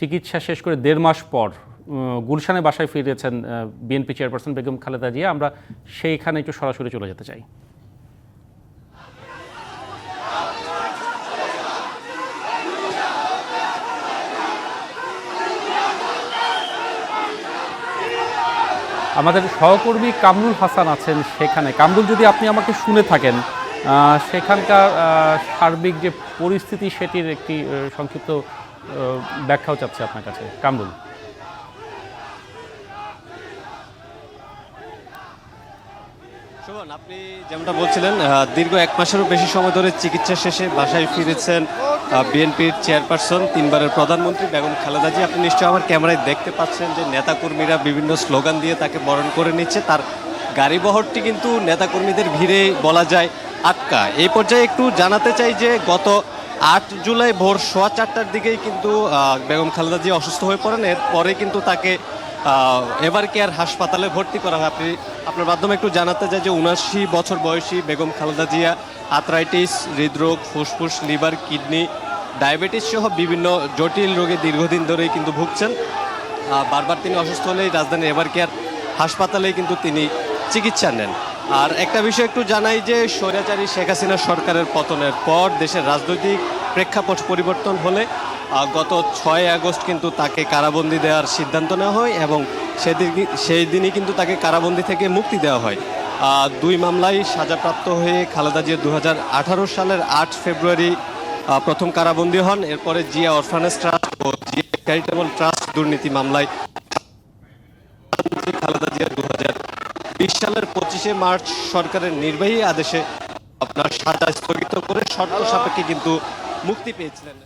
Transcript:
চিকিৎসা শেষ করে দেড় মাস পর গুলশানে বাসায় ফিরেছেন বিএনপি চেয়ারপারসন বেগম খালেদা জিয়া। আমরা সেইখানে একটু সরাসরি চলে যেতে চাই। আমাদের সহকর্মী কামরুল হাসান আছেন সেখানে। কামরুল, যদি আপনি আমাকে শুনে থাকেন সেখানকার সার্বিক যে পরিস্থিতি, সেটির একটি সংক্ষিপ্ত ব্যাখ্যাও চাচ্ছে আপনার কাছে। কামরুল। শোভন আপনি যেমনটা বলছিলেন দীর্ঘ এক মাসেরও বেশি সময় ধরে চিকিৎসা শেষে বাসায় ফিরেছেন বিএনপির চেয়ারপারসন, তিনবারের প্রধানমন্ত্রী বেগম খালেদা জি। আপনি নিশ্চয়ই আমার ক্যামেরায় দেখতে পাচ্ছেন যে নেতাকর্মীরা বিভিন্ন স্লোগান দিয়ে তাকে বরণ করে নিচ্ছে। তার গাড়ি বহরটি কিন্তু নেতাকর্মীদের ভিড়ে বলা যায় আটকা। এই পর্যায়ে একটু জানাতে চাই যে গত আট জুলাই ভোর সোয়া চারটার দিকেই কিন্তু বেগম খালেদা জি অসুস্থ হয়ে পড়েন। এরপরে কিন্তু তাকে এভার কেয়ার হাসপাতালে ভর্তি করা হয়। আপনি, আপনার মাধ্যমে একটু জানাতে চাই যে উনাশি বছর বয়সী বেগম খালেদা জিয়া আথরাইটিস হৃদরোগ, ফুসফুস, লিভার, কিডনি, ডায়াবেটিস সহ বিভিন্ন জটিল রোগে দীর্ঘদিন ধরেই কিন্তু ভুগছেন। বারবার তিনি অসুস্থ হলেই রাজধানীর এভার কেয়ার হাসপাতালে কিন্তু তিনি চিকিৎসা নেন। আর একটা বিষয় একটু জানাই যে স্বৈরাচারী শেখ হাসিনা সরকারের পতনের পর দেশের রাজনৈতিক প্রেক্ষাপট পরিবর্তন হলে গত ছয় আগস্ট কিন্তু তাকে কারাবন্দি দেওয়ার সিদ্ধান্ত নেওয়া হয় এবং সেদিন সেই দিনই কিন্তু তাকে কারাবন্দি থেকে মুক্তি দেওয়া হয়। দুই মামলায় সাজাপ্রাপ্ত হয়ে খালেদা জিয়া দু হাজার আঠারো সালের আট ফেব্রুয়ারি প্রথম কারাবন্দি হন। এরপরে জিয়া অরফানেজ ট্রাস্ট ও জিয়া চ্যারিটেবল ট্রাস্ট দুর্নীতি মামলায় খালেদা জিয়া দু সালের পঁচিশে মার্চ সরকারের নির্বাহী আদেশে আপনার সাজা স্থগিত করে শর্ত সাপেক্ষে কিন্তু মুক্তি পেয়েছিলেন।